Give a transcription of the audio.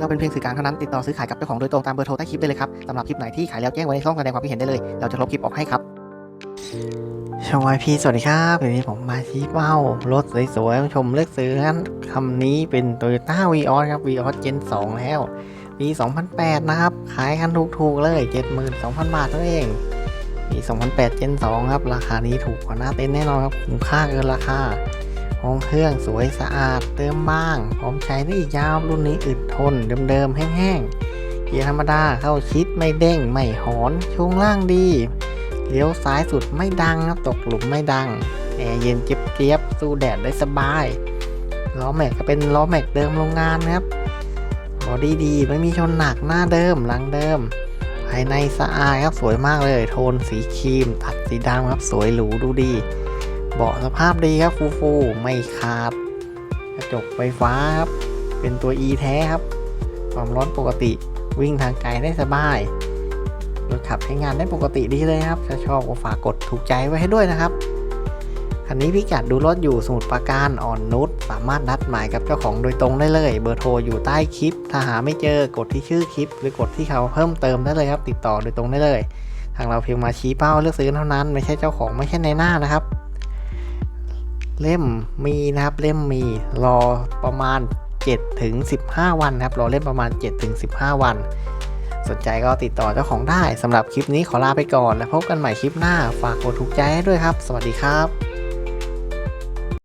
เราเป็นเพียงสื่อกลางเท่านั้นติดต่อซื้อขายกับเจ้าของโดยตรงตามเบอร์โทรใต้คลิปได้เลยครับสำหรับคลิปไหนที่ขายแล้วแจ้งไว้ในช่องแสดงความคิดเห็นได้เลย เราจะลบคลิปออกให้ครับชาวไอพีสวัสดีครับวันนี้ผมมาชี้เป้ารถสวยๆมาชมเลือกซื้อกันคำนี้เป็น Toyota v ีออสครับ v ีออส Gen 2 แล้ว ปี 2008 นะครับ ขายกันถูกๆ เลย 72,000 บาทนั่นเองปี 2008 Gen 2 ครับ ราคานี้ถูกกว่าหน้าเต็นท์แน่นอนครับ คุ้มค่าเกินราคา ห้องเครื่องสวยสะอาดเติมบ้าง พร้อมใช้ได้อีกยาวรุ่นนี้อึดทนเดิมๆแห้งๆ เกียร์ธรรมดาเข้าชิดไม่เด้ง ไม่หอนช่วงล่างดี เลี้ยวซ้ายสุดไม่ดังครับตกหลุมไม่ดัง แอร์เย็นเจี๊ยบๆสู้แดดได้สบายล้อแม็กก็เป็นล้อแม็กเดิมโรงงานนะครับบอดี้ดีไม่มีชนหนักหน้าเดิมหลังเดิม ภายในสะอาดครับสวยมากเลย โทนสีครีม ตัดสีดำครับสวยหรูดูดี เบาะสภาพดีครับฟูฟูไม่ขาด กระจกไฟฟ้าครับ เป็นตัว E แท้ครับ ความร้อนปกติวิ่งทางไกลได้สบายรถขับใช้งานได้ปกติดีเลยครับ ถ้าชอบก็ฝากกดถูกใจไว้ให้ด้วยนะครับคันนี้พี่กัดดูรถอยู่สมุทรปราการอ่อนนุชสามารถนัดหมายกับเจ้าของโดยตรงได้เลย เบอร์โทรอยู่ใต้คลิป ถ้าหาไม่เจอกดที่ชื่อคลิป หรือกดที่เขาเพิ่มเติมได้เลยครับ ติดต่อโดยตรงได้เลย ทางเราเพียงมาชี้เป้าเลือกซื้อเท่านั้น ไม่ใช่เจ้าของไม่ใช่ในหน้านะครับ เล่มมีนะครับเล่มมีรอประมาณ 7 ถึง 15 วันครับรอเล่มประมาณ 7 ถึง 15 วัน สนใจก็ติดต่อเจ้าของได้สำหรับคลิปนี้ขอลาไปก่อน แล้วพบกันใหม่คลิปหน้าฝากกดถูกใจให้ด้วยครับ สวัสดีครับ